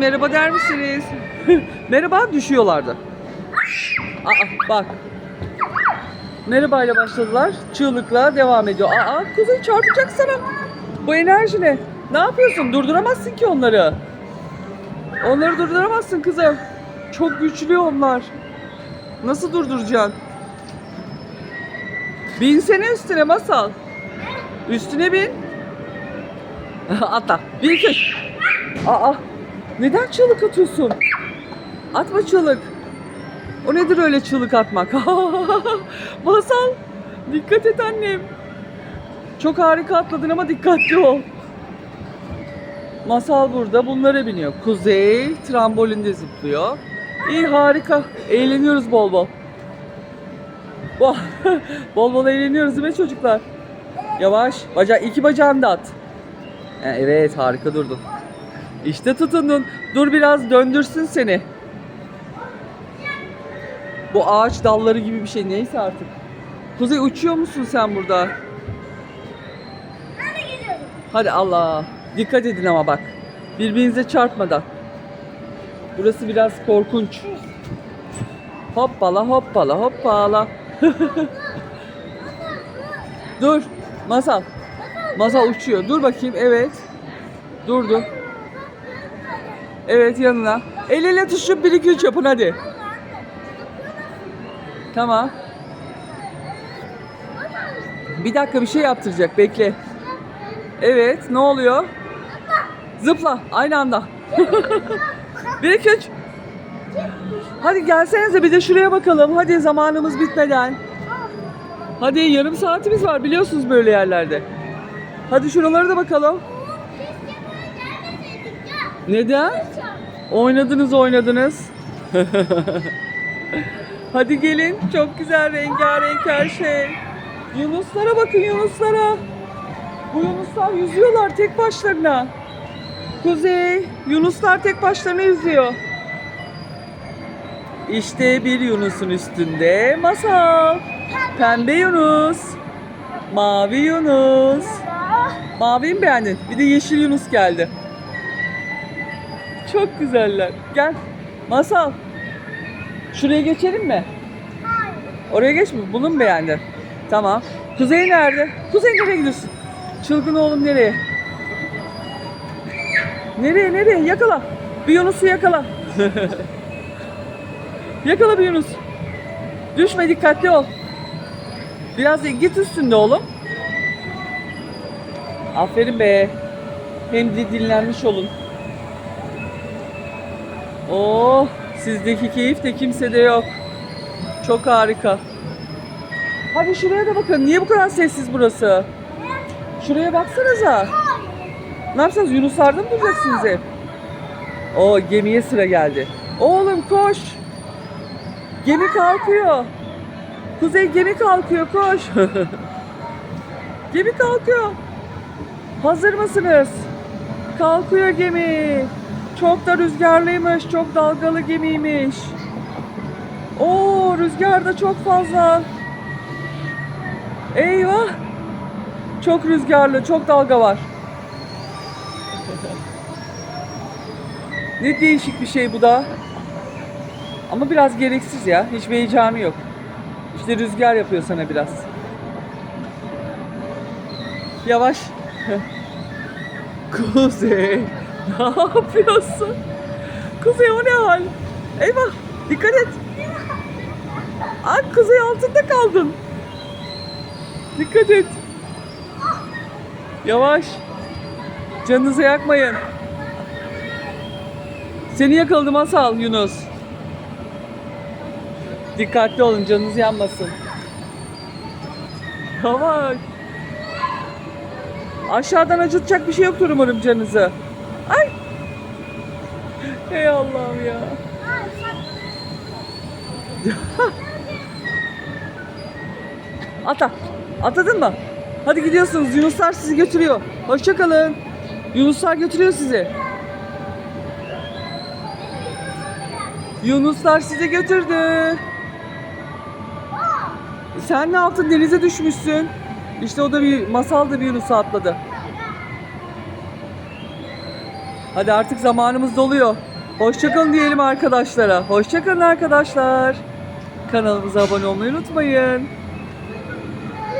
merhaba der misiniz? merhaba düşüyorlardı. Aa bak. Merhaba ile başladılar. Çığlıkla devam ediyor. Aa kuzey çarpacak sana. Bu enerji ne? Ne yapıyorsun? Durduramazsın ki onları. Onları durduramazsın kızım. Çok güçlü onlar. Nasıl durduracaksın? Binsene üstüne masal. Üstüne bin. Atla. İki. üç. Aa. Neden çığlık atıyorsun? Atma çığlık. O nedir öyle çığlık atmak? Masal. Dikkat et annem. Çok harika atladın ama dikkatli ol. Masal burada bunlara biniyor. Kuzey trambolinde zıplıyor. İyi harika. Eğleniyoruz bol bol. Bol bol, bol eğleniyoruz değil mi çocuklar? Yavaş. Baca iki bacağını da at. Evet harika durdun. İşte tutundun. Dur biraz döndürsün seni. Bu ağaç dalları gibi bir şey neyse artık. Kuzey uçuyor musun sen burada? Hadi Allah. Dikkat edin ama bak. Birbirinize çarpmadan. Burası biraz korkunç. Hoppala hoppala hoppala. Dur. Masal. Masal uçuyor. Dur bakayım. Evet. Durdu. Evet yanına. El ele tutuşup 1 2 3 yapın hadi. Tamam. Bir dakika bir şey yaptıracak. Bekle. Evet, ne oluyor? Zıpla aynı anda. 1 2 3. Hadi gelsenize bir de şuraya bakalım. Hadi zamanımız bitmeden. Hadi yarım saatimiz var biliyorsunuz böyle yerlerde. Hadi şuralara da bakalım. Neden? Oynadınız oynadınız. Hadi gelin. Çok güzel rengarenk her şey. Yunuslara bakın Yunuslara. Bu Yunuslar yüzüyorlar tek başlarına. Kuzey, Yunuslar tek başlarına yüzüyor. İşte bir Yunus'un üstünde masal. Pembe Yunus. Mavi Yunus. Maviyi mi beğendin? Bir de yeşil Yunus geldi. Çok güzeller. Gel. Masal. Şuraya geçelim mi? Hayır. Oraya geç mi? Bunu mu beğendin? Tamam. Kuzey nerede? Kuzey nereye gidiyorsun? Çılgın oğlum nereye? Nereye nereye? Yakala. Bir Yunus'u yakala. yakala bir Yunus. Düşme dikkatli ol. Biraz git üstünde oğlum. Aferin be. Hem de dinlenmiş olun. Oh, sizdeki keyif de kimsede yok. Çok harika. Hadi şuraya da bakın. Niye bu kadar sessiz burası? Şuraya baksanıza. Ne yapacağız? Yunuslarda mı duracaksınız hep? O gemiye sıra geldi. Oğlum koş. Gemi kalkıyor. Kuzey gemi kalkıyor koş. gemi kalkıyor. Hazır mısınız? Kalkıyor gemi. Çok da rüzgarlıymış, çok dalgalı gemiymiş. Oo, rüzgar da çok fazla. Eyvah. Çok rüzgarlı, çok dalga var. ne değişik bir şey bu da. Ama biraz gereksiz ya. Hiçbir heyecanı yok. İşte rüzgar yapıyor sana biraz. Yavaş. Kuzey. Ne yapıyorsun? Kuzey o ne hal? Eyvah. Dikkat et. Ay kuzey altında kaldın. Dikkat et. Yavaş. Canınızı yakmayın. Seni yakaladım Masal Yunus. Dikkatli olun canınız yanmasın. Yavaş. Aşağıdan acıtacak bir şey yoktur umarım canınızı. Ey Allah'ım ya. Ata. Atladın mı? Hadi gidiyorsunuz. Yunuslar sizi götürüyor. Hoşçakalın. Yunuslar götürüyor sizi. Yunuslar sizi götürdü. Sen ne yaptın? Denize düşmüşsün. İşte o da bir masal da bir Yunus'a atladı. Hadi artık zamanımız doluyor. Hoşçakalın diyelim arkadaşlara. Hoşçakalın arkadaşlar. Kanalımıza abone olmayı unutmayın.